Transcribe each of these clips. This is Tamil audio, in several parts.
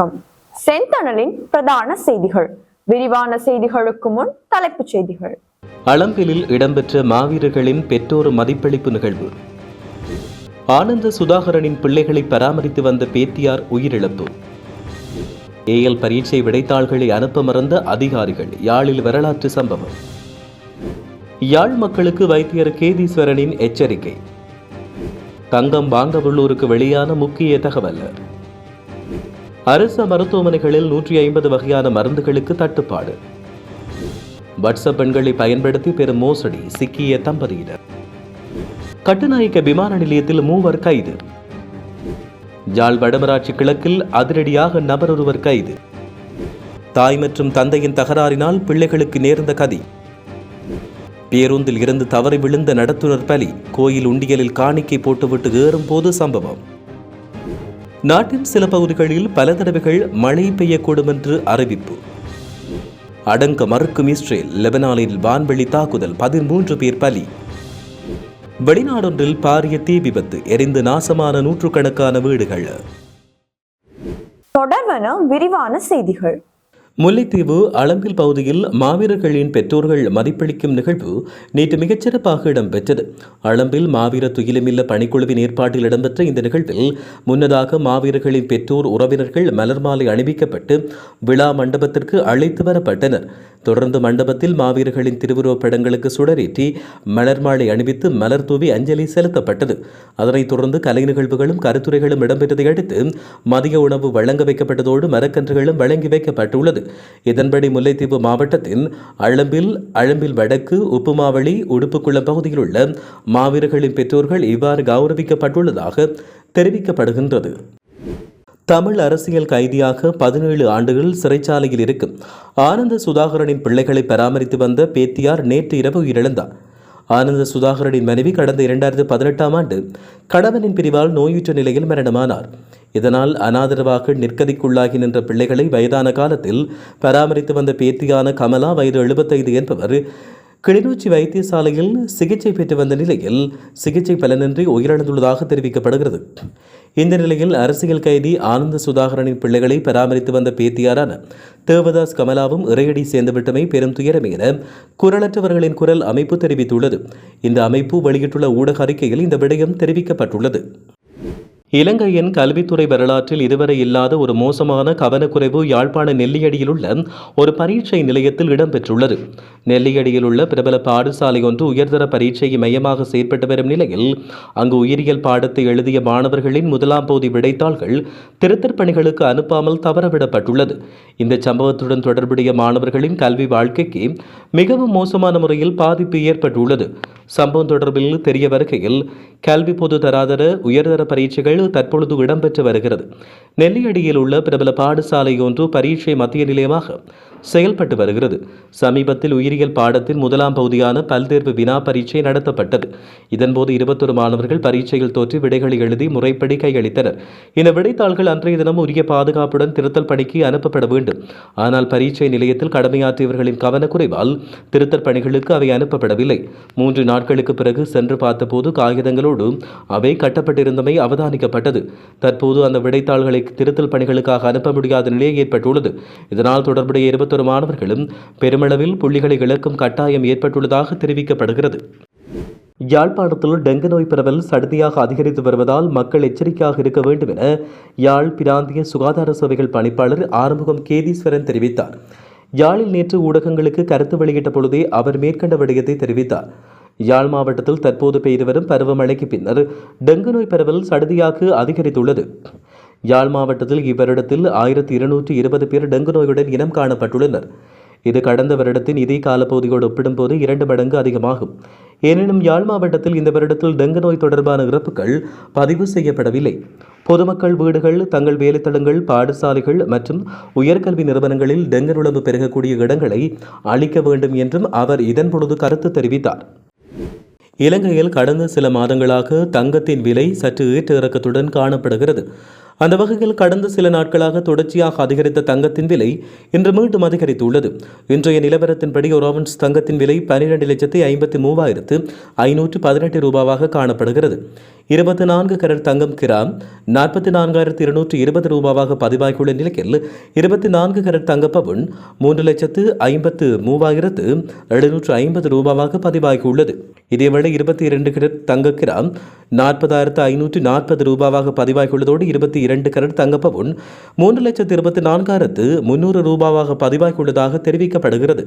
வணக்கம். செந்தணலின் பிரதான செய்திகள். விரிவான செய்திகளுக்கு முன் தலைப்புச் செய்திகள். அளம்பிலில் இடம்பெற்ற மாவீரர்களின் பெற்றோர் மதிப்பளிப்பு நிகழ்வு. ஆனந்த சுதாகரனின் பிள்ளைகளை பராமரித்து வந்த பேத்தியார் உயிரிழப்பு. ஏஎல் பரீட்சை விடைத்தாள்களை அனுப்ப மறந்த அதிகாரிகள் யாழில் வரலாற்று சம்பவம். யாழ் மக்களுக்கு வைத்தியர் கேதீஸ்வரனின் எச்சரிக்கை. தங்கம் வாங்கவுள்ளூருக்கு வெளியான முக்கிய தகவல் அரசு மருத்துவமனைகளில் நூற்றி ஐம்பது வகையான மருந்துகளுக்கு தட்டுப்பாடு. வாட்ஸ்அப் பெண்களை பயன்படுத்தி பெரும் மோசடி சிக்கிய தம்பதியினர். கட்டுநாயக்க விமான நிலையத்தில் மூவர் கைது. ஜாழ் வடமராட்சி கிழக்கில் அதிரடியாக நபர் ஒருவர் கைது. தாய் மற்றும் தந்தையின் தகராறினால் பிள்ளைகளுக்கு நேர்ந்த கதி. பேருந்தில் இருந்து தவறி விழுந்த நடத்துனர் பலி கோயில் உண்டியலில் காணிக்கை போட்டுவிட்டு ஏறும்போது சம்பவம். நாட்டின் சில பகுதிகளில் பல தடவைகள் மழை பெய்யக்கூடும் என்று அறிவிப்பு. அடங்க மறுக்கும் இஸ்ரேல் லெபனானில் வான்வெளி தாக்குதல் பதிமூன்று பேர் பலி. வெளிநாடொன்றில் பாரிய தீ விபத்து எரிந்து நாசமான நூற்றுக்கணக்கான வீடுகள். தொடர்வன விரிவான செய்திகள். முல்லைத்தீவு அளம்பில் பகுதியில் மாவீரர்களின் பெற்றோர்கள் மதிப்பளிக்கும் நிகழ்வு நேற்று மிகச்சிறப்பாக இடம்பெற்றது. அளம்பில் மாவீர துயிலுமில்ல பணிக்குழுவின் ஏற்பாட்டில் இடம்பெற்ற இந்த நிகழ்வில் முன்னதாக மாவீரர்களின் பெற்றோர் உறவினர்கள் மலர் மாலை அணிவிக்கப்பட்டு விழா மண்டபத்திற்கு அழைத்து வரப்பட்டனர். தொடர்ந்து மண்டபத்தில் மாவீரர்களின் திருவுருவப் படங்களுக்கு சுடரேற்றி மலர் மாலை அணிவித்து மலர் தூவி அஞ்சலி செலுத்தப்பட்டது. அதனைத் தொடர்ந்து கலை நிகழ்வுகளும் கருத்துரைகளும் இடம்பெற்றதை அடுத்து மதிய உணவு வழங்க வைக்கப்பட்டதோடு மரக்கன்றுகளும் வழங்கி வைக்கப்பட்டுள்ளது. இதன்படி முல்லைத்தீவு மாவட்டத்தின் அழம்பில் அழம்பில் வடக்கு உப்புமாவளி உடுப்புக்குளம் பகுதியில் உள்ள மாவீரர்களின் பெற்றோர்கள் இவ்வாறு கௌரவிக்கப்பட்டுள்ளதாக தெரிவிக்கப்படுகின்றது. தமிழ் அரசியல் கைதியாக பதினேழு ஆண்டுகள் சிறைச்சாலையில் இருக்கும் ஆனந்த சுதாகரனின் பிள்ளைகளை பராமரித்து வந்த பேத்தியார் நேற்று இரவு உயிரிழந்தார் ஆனந்த சுதாகரனின் மனைவி கடந்த இரண்டாயிரத்து பதினெட்டாம் ஆண்டு கணவனின் பிரிவால் நோயுற்ற நிலையில் மரணமானார். இதனால் அனாதரவாக நிற்கதிக்குள்ளாகி நின்ற பிள்ளைகளை வயதான காலத்தில் பராமரித்து வந்த பேத்தியான கமலா வயது எழுபத்தைந்து என்பவர் கிளிநொச்சி வைத்தியசாலையில் சிகிச்சை பெற்று வந்த நிலையில் சிகிச்சை பலனின்றி உயிரிழந்துள்ளதாக தெரிவிக்கப்படுகிறது. இந்த நிலையில் அரசியல் கைதி ஆனந்த சுதாகரனின் பிள்ளைகளை பராமரித்து வந்த பேத்தியாரான தேவதாஸ் கமலாவும் இறையடி சேர்ந்துவிட்டமை பெரும் துயரம் என குரலற்றவர்களின் குரல் அமைப்பு தெரிவித்துள்ளது. இந்த அமைப்பு வெளியிட்டுள்ள ஊடக அறிக்கையில் இந்த விடயம் தெரிவிக்கப்பட்டுள்ளது. இலங்கையின் கல்வித்துறை வரலாற்றில் இதுவரை இல்லாத ஒரு மோசமான கவனக்குறைவு யாழ்ப்பாண நெல்லியடியில் உள்ள ஒரு பரீட்சை நிலையத்தில் இடம்பெற்றுள்ளது. நெல்லியடியில் உள்ள பிரபல பாடசாலை ஒன்று உயர்தர பரீட்சையை மையமாக செயற்பட்டு வரும் நிலையில் அங்கு உயிரியல் பாடத்தை எழுதிய மாணவர்களின் முதலாம் பகுதி விடைத்தாள்கள் திருத்தற் பணிகளுக்கு அனுப்பாமல் தவறவிடப்பட்டுள்ளது. இந்த சம்பவத்துடன் தொடர்புடைய மாணவர்களின் கல்வி வாழ்க்கைக்கு மிகவும் மோசமான முறையில் பாதிப்பு ஏற்பட்டுள்ளது. சம்பவம் தொடர்பில் தெரிய வருகையில் கல்வி பொது தராதர உயர்தர பரீட்சைகள் தற்பொழுது இடம்பெற்று வருகிறது. நெல்லியடியில் உள்ள பிரபல பாடசாலை ஒன்று பரீட்சை மத்திய நிலையமாக செயல்பட்டு வருகிறது. சமீபத்தில் உயிரியல் பாடத்தின் முதலாம் பகுதியான பல்தேர்வு வினா பரீட்சை நடத்தப்பட்டது. இதன்போது இருபத்தொரு மாணவர்கள் பரீட்சையில் தோற்றி விடைகளை எழுதி முறைப்படி கையளித்தனர். இந்த விடைத்தாள்கள் அன்றைய தினம் உரிய பாதுகாப்புடன் திருத்தல் பணிக்கு அனுப்பப்பட வேண்டும். ஆனால் பரீட்சை நிலையத்தில் கடமையாற்றியவர்களின் கவனக்குறைவால் திருத்தல் பணிகளுக்கு அவை அனுப்பப்படவில்லை. மூன்று நாட்களுக்கு பிறகு சென்று பார்த்தபோது காகிதங்களோடு அவை கட்டப்பட்டிருந்தமை அவதானிக்கப்பட்டது. தற்போது அந்த விடைத்தாள்களை திருத்தல் பணிகளுக்காக அனுப்ப முடியாத நிலை ஏற்பட்டுள்ளது. இதனால் தொடர்புடைய இருபத்தொரு மாணவர்களும் பெருமளவில் புள்ளிகளை இழக்கும் கட்டாயம் ஏற்பட்டுள்ளதாக தெரிவிக்கப்படுகிறது. யாழ்ப்பாணத்தில் டெங்கு நோய் பரவல் சடுதியாக அதிகரித்து வருவதால் மக்கள் எச்சரிக்கையாக இருக்க வேண்டும் என யாழ் பிராந்திய சுகாதார சேவைகள் பணிப்பாளர் ஆறுமுகம் கேதீஸ்வரன் தெரிவித்தார். யாழில் நேற்று ஊடகங்களுக்கு கருத்து வெளியிட்ட பொழுதே அவர் மேற்கண்ட விடயத்தை தெரிவித்தார். யாழ் மாவட்டத்தில் தற்போது பெய்து வரும் பருவமழைக்கு பின்னர் டெங்கு நோய் பரவல் சடுதியாக அதிகரித்துள்ளது. யாழ் மாவட்டத்தில் இவ்வருடத்தில் ஆயிரத்தி இருநூற்றி இருபது பேர் டெங்கு நோயுடன் இனம் காணப்பட்டுள்ளனர். இது கடந்த வருடத்தின் இதே காலப்பகுதியோடு ஒப்பிடும்போது இரண்டு மடங்கு அதிகமாகும். எனினும் யாழ் மாவட்டத்தில் இந்த வருடத்தில் டெங்கு நோய் தொடர்பான இறப்புகள் பதிவு செய்யப்படவில்லை. பொதுமக்கள் வீடுகள் தங்கள் வேலைத்தளங்கள் பாடசாலைகள் மற்றும் உயர்கல்வி நிறுவனங்களில் டெங்கு நுழம்பு பெருகக்கூடிய இடங்களை அளிக்க வேண்டும் என்றும் அவர் இதன் பொழுது கருத்து தெரிவித்தார். இலங்கையில் கடந்த சில மாதங்களாக தங்கத்தின் விலை சற்று ஏற்ற இறக்கத்துடன் காணப்படுகிறது. அந்த வகையில் கடந்த சில நாட்களாக தொடர்ச்சியாக அதிகரித்த தங்கத்தின் விலை இன்று மீண்டும் அதிகரித்துள்ளது. இன்றைய நிலவரத்தின்படி ஒரு ஆவன்ஸ் தங்கத்தின் விலை பனிரெண்டு லட்சத்தி ஐம்பத்தி மூவாயிரத்து ஐநூற்று பதினெட்டு ரூபாவாக காணப்படுகிறது. இருபத்தி நான்கு கரட் தங்கம் கிராம் நாற்பத்தி நான்காயிரத்து இருநூற்று இருபது ரூபாவாக பதிவாகியுள்ள நிலையில் இருபத்தி நான்கு கரட் தங்கப்பவுன் மூன்று லட்சத்து ஐம்பத்து மூவாயிரத்து எழுநூற்று ஐம்பது ரூபாவாக பதிவாகியுள்ளது. இதேவேளை இருபத்தி இரண்டு கரட் தங்க கிராம் நாற்பதாயிரத்து ஐநூற்று நாற்பது ரூபாவாக பதிவாகியுள்ளதோடு இருபத்தி இரண்டு கரட் தங்கப்பவுன் மூன்று லட்சத்து இருபத்தி நான்காயிரத்து முன்னூறு ரூபாவாக பதிவாகியுள்ளதாக தெரிவிக்கப்படுகிறது.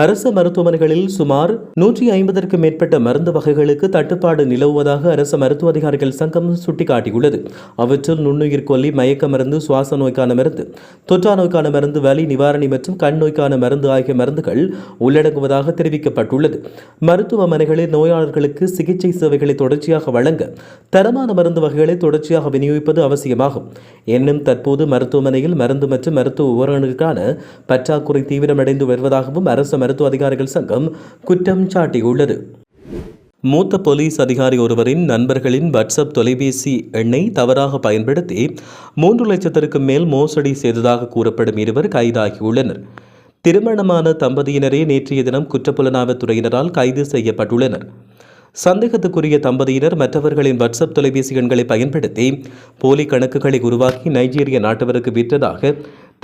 அரசு மருத்துவமனைகளில் சுமார் நூற்றி ஐம்பதற்கும் மேற்பட்ட மருந்து வகைகளுக்கு தட்டுப்பாடு நிலவுவதாக அரசு மருத்துவ அதிகாரிகள் சங்கம் சுட்டிக்காட்டியுள்ளது. அவற்றில் நுண்ணுயிர் கொல்லி மயக்க மருந்து சுவாச நோய்க்கான மருந்து தொற்றா நோய்க்கான மருந்து வலி நிவாரணி மற்றும் கண் நோய்க்கான மருந்து ஆகிய மருந்துகள் உள்ளடங்குவதாக தெரிவிக்கப்பட்டுள்ளது. மருத்துவமனைகளில் நோயாளர்களுக்கு சிகிச்சை சேவைகளை தொடர்ச்சியாக வழங்க தரமான மருந்து வகைகளை தொடர்ச்சியாக விநியோகிப்பது அவசியமாகும். எனினும் தற்போது மருத்துவமனையில் மருந்து மற்றும் மருத்துவ உபகரணங்களுக்கான பற்றாக்குறை தீவிரமடைந்து வருவதாகவும் அரசு மருத்துவ அதிகாரிகள் சங்கம் குற்றம் சாட்டியுள்ளது. மூத்த போலீஸ் அதிகாரி ஒருவரின் நண்பர்களின் வாட்ஸ்அப் தொலைபேசி எண்ணை தவறாக பயன்படுத்தி மூன்று லட்சத்திற்கும் மேல் மோசடி செய்ததாக கூறப்படும் இருவர் கைதாகியுள்ளனர். திருமணமான தம்பதியினரே நேற்றைய தினம் குற்றப்புலனாய்வுத் துறையினரால் கைது செய்யப்பட்டுள்ளனர். சந்தேகத்துக்குரிய தம்பதியினர் மற்றவர்களின் வாட்ஸ்அப் தொலைபேசி எண்களை பயன்படுத்தி போலி கணக்குகளை உருவாக்கி நைஜீரிய நாட்டவருக்கு விற்றதாக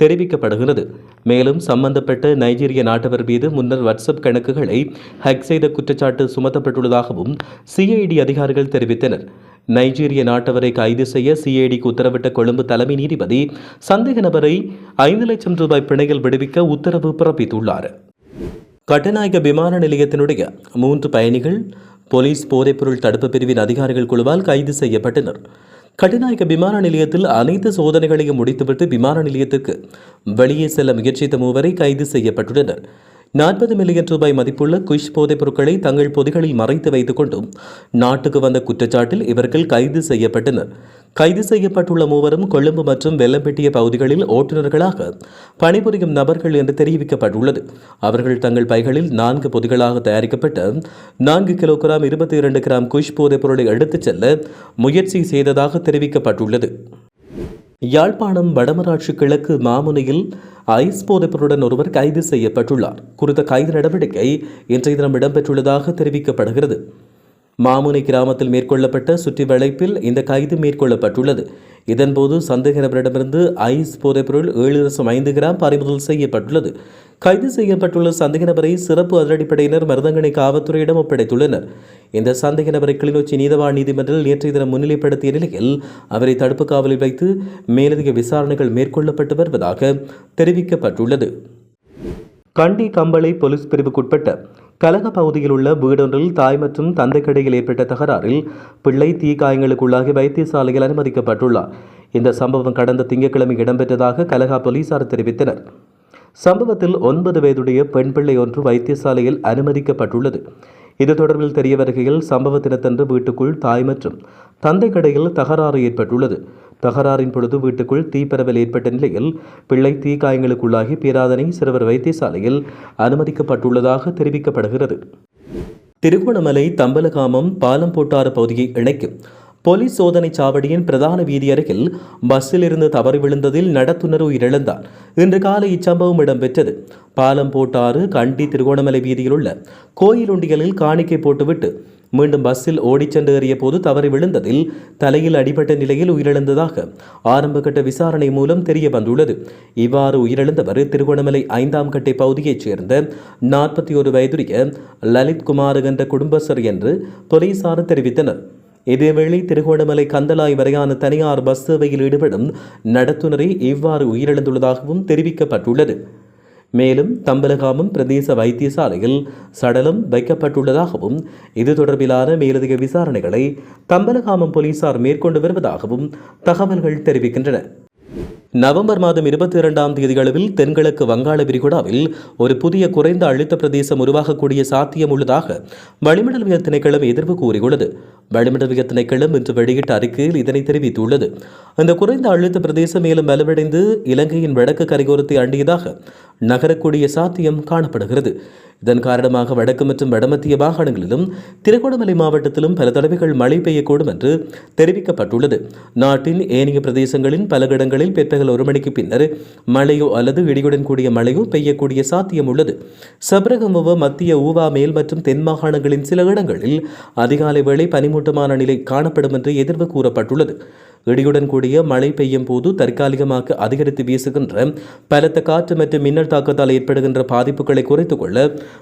தெரிவிக்கப்படுகிறது. மேலும் சம்பந்தப்பட்ட நைஜீரிய நாட்டவர் மீது முன்னர் வாட்ஸ்அப் கணக்குகளை ஹேக் செய்த குற்றச்சாட்டு சுமத்தப்பட்டுள்ளதாகவும் சிஐடி அதிகாரிகள் தெரிவித்தனர். நைஜீரிய நாட்டவரை கைது செய்ய சிஐடிக்கு உத்தரவிட்ட கொழும்பு தலைமை நீதிபதி சந்தேக நபரை ஐந்து லட்சம் ரூபாய் பிணையில் விடுவிக்க உத்தரவு பிறப்பித்துள்ளார். கட்டநாயக விமான நிலையத்தினுடைய மூன்று பயணிகள் போலீஸ் போதைப்பொருள் தடுப்பு பிரிவின் அதிகாரிகள் குழுவால் கைது செய்யப்பட்டனர். கட்டுநாயக்க விமான நிலையத்தில் அனைத்து சோதனைகளையும் முடித்துவிட்டு விமான நிலையத்திற்கு வெளியே செல்ல முயற்சித்த மூவரை கைது செய்யப்பட்டுள்ளனர். நாற்பது மில்லியன் ரூபாய் மதிப்புள்ள குஷ் போதைப் பொருட்களை தங்கள் பொதிகளில் மறைத்து வைத்துக் கொண்டும் நாட்டுக்கு வந்த குற்றச்சாட்டில் இவர்கள் கைது செய்யப்பட்டனர். கைது செய்யப்பட்டுள்ள மூவரும் கொழும்பு மற்றும் வெள்ளம்பெட்டிய பகுதிகளில் ஓட்டுநர்களாக பணிபுரியும் நபர்கள் என்று தெரிவிக்கப்பட்டுள்ளது. அவர்கள் தங்கள் பைகளில் நான்கு பொதிகளாக தயாரிக்கப்பட்ட நான்கு கிலோகிராம் இருபத்தி இரண்டு கிராம் குஷ் போதைப் பொருளை எடுத்துச் செல்ல முயற்சி செய்ததாக தெரிவிக்கப்பட்டுள்ளது. யாழ்ப்பாணம் வடமராட்சி கிழக்கு மாமுனையில் ஐஸ் போதைப்பொருடன் ஒருவர் கைது செய்யப்பட்டுள்ளார். குறித்த கைது நடவடிக்கை இன்றைய தினம் இடம்பெற்றுள்ளதாக தெரிவிக்கப்படுகிறது. மாமுனை கிராமத்தில் மேற்கொள்ளப்பட்ட சுற்றி வளைப்பில் இந்த கைது மேற்கொள்ளப்பட்டுள்ளது. இதன்போது சந்தேக நபரிடமிருந்து ஐஸ் போதைப்பொருள் ஏழு லட்சம் ஐந்து கிராம் பறிமுதல் செய்யப்பட்டுள்ளது. கைது செய்யப்பட்டுள்ள சந்தேக நபரை சிறப்பு அதிரடிப்படையினர் மருதங்கனை காவல்துறையிடம் ஒப்படைத்துள்ளனர். இந்த சந்தேக நபரை கிளிநொச்சி நீதவான் நீதிமன்றில் நேற்றைய தினம் முன்னிலைப்படுத்திய நிலையில் அவரை தடுப்பு காவலில் வைத்து மேலதிக விசாரணைகள் மேற்கொள்ளப்பட்டு வருவதாக தெரிவிக்கப்பட்டுள்ளது. கண்டி கம்பளை போலீஸ் பிரிவுக்குட்பட்ட கலக பகுதியில் உள்ள வீடொன்றில் தாய் மற்றும் தந்தைக்கிடையில் ஏற்பட்ட தகராறில் பிள்ளை தீக்காயங்களுக்குள்ளாகி வைத்தியசாலையில் அனுமதிக்கப்பட்டுள்ளார். இந்த சம்பவம் கடந்த திங்கட்கிழமை இடம்பெற்றதாக கலகா போலீசார் தெரிவித்தனர். சம்பவத்தில் ஒன்பது வயதுடைய பெண் பிள்ளை ஒன்று வைத்தியசாலையில் அனுமதிக்கப்பட்டுள்ளது. இது தொடர்பில் தெரிய வருகையில் சம்பவ தினத்தன்று வீட்டுக்குள் தாய் மற்றும் தந்தை கடையில் தகராறு ஏற்பட்டுள்ளது. தகராறின் பொழுது வீட்டுக்குள் தீப்பரவல் ஏற்பட்ட நிலையில் பிள்ளை தீக்காயங்களுக்குள்ளாகி பேராதனை சிறுவர் வைத்தியசாலையில் அனுமதிக்கப்பட்டுள்ளதாக தெரிவிக்கப்படுகிறது. திருகோணமலை தம்பலகாமம் பாலம் போட்டாறு பகுதியை இணைக்கும் போலீஸ் சோதனை சாவடியின் பிரதான வீதி அருகில் பஸ்ஸில் இருந்து தவறி விழுந்ததில் நடத்துனர் உயிரிழந்தார் இன்று காலை இச்சம்பவம் இடம்பெற்றது. பாலம் போட்டாறு கண்டி திருகோணமலை வீதியில் உள்ள கோயில் உண்டியலில் காணிக்கை போட்டுவிட்டு மீண்டும் பஸ்ஸில் ஓடிச் சென்று ஏறிய போது தவறி விழுந்ததில் தலையில் அடிபட்ட நிலையில் உயிரிழந்ததாக ஆரம்பகட்ட விசாரணை மூலம் தெரிய வந்துள்ளது. இவ்வாறு உயிரிழந்தவர் திருகோணமலை ஐந்தாம் கட்டை பகுதியைச் சேர்ந்த நாற்பத்தி ஒரு வயதுடைய லலித் குமார் என்ற குடும்பஸ்தர் என்று போலீசார் தெரிவித்தனர். இதேவேளை திருகோணமலை கந்தலாய் வரையான தனியார் பஸ் சேவையில் ஈடுபடும் நடத்துனரே இவ்வாறு உயிரிழந்துள்ளதாகவும் தெரிவிக்கப்பட்டுள்ளது. மேலும் தம்பலகாமம் பிரதேச வைத்தியசாலையில் சடலம் வைக்கப்பட்டுள்ளதாகவும் இது தொடர்பிலான மேலதிக விசாரணைகளை தம்பலகாமம் போலீசார் மேற்கொண்டு வருவதாகவும் தகவல்கள் தெரிவிக்கின்றன. நவம்பர் மாதம் இருபத்தி இரண்டாம் தேதி அளவில் தென்கிழக்கு வங்காள விரிகுடாவில் ஒரு புதிய குறைந்த அழுத்த பிரதேசம் உருவாகக்கூடிய சாத்தியம் உள்ளதாக வளிமண்டலவியல் திணைக்களம் எதிர்ப்பு கூறியுள்ளது. வளிமண்டலவியல் திணைக்களம் இன்று வெளியிட்ட அறிக்கையில் இதனை தெரிவித்துள்ளது. இந்த குறைந்த அழுத்த பிரதேசம் மேலும் வலுவடைந்து இலங்கையின் வடக்கு கரையோரத்தை அண்டியதாக நகரக்கூடிய சாத்தியம் காணப்படுகிறது. இதன் காரணமாக வடக்கு மற்றும் வடமத்திய மாகாணங்களிலும் திருகோணமலை மாவட்டத்திலும் பல தடவைகள் மழை பெய்யக்கூடும் என்று தெரிவிக்கப்பட்டுள்ளது. நாட்டின் ஏனைய பிரதேசங்களின் பல இடங்களில் பிற்பகல் ஒரு மணிக்கு பின்னர் மழையோ அல்லது இடியுடன் கூடிய மழையோ பெய்யக்கூடிய சாத்தியம் உள்ளது. சபரகமுவ மத்திய ஊவா மேல் மற்றும் தென் மாகாணங்களின் சில இடங்களில் அதிகாலை வேளை பனிமூட்டமான நிலை காணப்படும் என்று எதிர்வு கூறப்பட்டுள்ளது. இடியுடன் கூடிய மழை பெய்யும் போது தற்காலிகமாக அதிகரித்து வீசுகின்ற பலத்த காற்று மற்றும் மின்னல் தாக்கத்தால் ஏற்படுகின்ற பாதிப்புகளை குறைத்துக் கொள்ள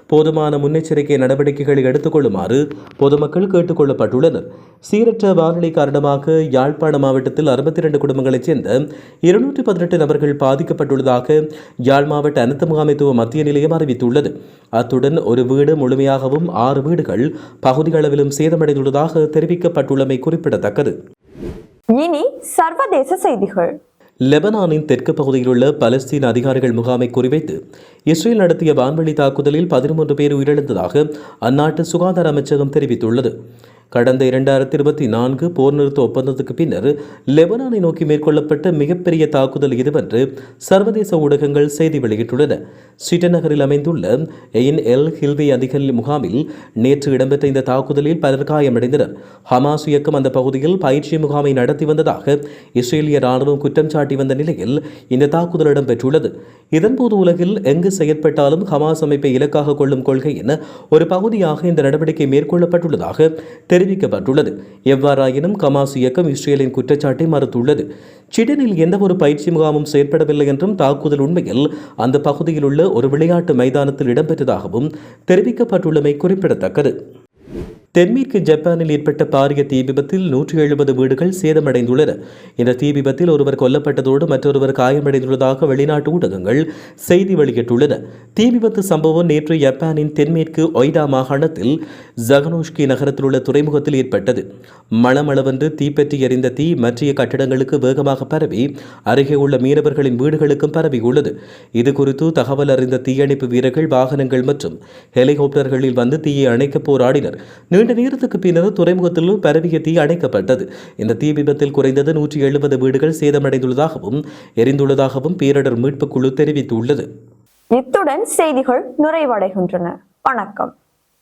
போதுமான முன்னெச்சரிக்கை நடவடிக்கைகளை எடுத்துக்கொள்ளுமாறு பொதுமக்கள் கேட்டுக் கொள்ளப்பட்டுள்ளனர். சீரற்ற வானிலை காரணமாக யாழ்ப்பாண மாவட்டத்தில் அறுபத்தி இரண்டு குடும்பங்களைச் சேர்ந்த இருநூற்றி பதினெட்டு நபர்கள் பாதிக்கப்பட்டுள்ளதாக யாழ் மாவட்ட அனைத்து முகாமைத்துவ மத்திய நிலையம் அறிவித்துள்ளது. அத்துடன் ஒரு வீடு முழுமையாகவும் ஆறு வீடுகள் பகுதிகளவிலும் சேதமடைந்துள்ளதாக தெரிவிக்கப்பட்டுள்ளமை குறிப்பிடத்தக்கது. இனி சர்வதேச செய்திகள். லெபனானின் தெற்கு பகுதியில் உள்ள பலஸ்தீன் அதிகாரிகள் முகாமை குறிவைத்து இஸ்ரேல் நடத்திய வான்வழி தாக்குதலில் பதிமூன்று பேர் உயிரிழந்ததாக அந்நாட்டு சுகாதார அமைச்சகம் தெரிவித்துள்ளது. கடந்த இரண்டாயிரத்தி இருபத்தி நான்கு போர் நிறுத்த ஒப்பந்தத்துக்கு பின்னர் லெபனானை நோக்கி மேற்கொள்ளப்பட்ட மிகப்பெரிய தாக்குதல் இதுவென்று சர்வதேச ஊடகங்கள் செய்தி வெளியிட்டுள்ளன. ஸ்வீடன் நகரில் அமைந்துள்ள எயின் எல் ஹில்வி அதிகாரி முகாமில் நேற்று இடம்பெற்ற இந்த தாக்குதலில் பலர் காயமடைந்தனர். ஹமாஸ் இயக்கம் அந்த பகுதியில் பயிற்சி முகாமை நடத்தி வந்ததாக இஸ்ரேலிய ராணுவம் குற்றம் சாட்டி வந்த நிலையில் இந்த தாக்குதல் இடம்பெற்றுள்ளது. இதன்போது உலகில் எங்கு செயற்பட்டாலும் ஹமாஸ் அமைப்பை இலக்காக கொள்ளும் கொள்கையின் ஒரு பகுதியாக இந்த நடவடிக்கை மேற்கொள்ளப்பட்டுள்ளதாக தெரிவிக்கப்பட்டுள்ளது. எவ்வாறாயினும் கமாஸ் இயக்கம் இஸ்ரேலின் குற்றச்சாட்டை மறுத்துள்ளது. சிடனில் எந்த ஒரு பயிற்சி முகாமும் செயற்படவில்லை என்றும் தாக்குதல் உண்மையில் அந்த பகுதியில் உள்ள ஒரு விளையாட்டு மைதானத்தில் இடம்பெற்றதாகவும் தெரிவிக்கப்பட்டுள்ளமை குறிப்பிடத்தக்கது. தென்மேற்கு ஜப்பானில் ஏற்பட்ட பாரிய தீ விபத்தில் நூற்றி எழுபது வீடுகள் சேதமடைந்துள்ளன. இந்த தீ விபத்தில் ஒருவர் கொல்லப்பட்டதோடு மற்றொருவர் காயமடைந்துள்ளதாக வெளிநாட்டு ஊடகங்கள் செய்தி வெளியிட்டுள்ளன. தீ விபத்து சம்பவம் நேற்று ஜப்பானின் தென்மேற்கு ஒய்டா மாகாணத்தில் ஜகனோஷ்கி நகரத்தில் உள்ள துறைமுகத்தில் ஏற்பட்டது. மளமளவென்று தீப்பற்றி எறிந்த தீ மற்றிய கட்டிடங்களுக்கு வேகமாக பரவி அருகே உள்ள மீனவர்களின் வீடுகளுக்கும் பரவியுள்ளது. இது குறித்து தகவல் அறிந்த தீயணைப்பு வீரர்கள் வாகனங்கள் மற்றும் ஹெலிகாப்டர்களில் வந்து தீயை அணைக்க போராடினர். நீண்ட நேரத்துக்கு பின்னர் துறைமுகத்தில் பரவிய தீ அணைக்கப்பட்டது. இந்த தீ விபத்தில் குறைந்தது நூற்றி எழுபது வீடுகள் சேதமடைந்துள்ளதாகவும் எரிந்துள்ளதாகவும் பேரிடர் மீட்புக் குழு தெரிவித்துள்ளது. இத்துடன் செய்திகள் நிறைவடைகின்றன. வணக்கம்.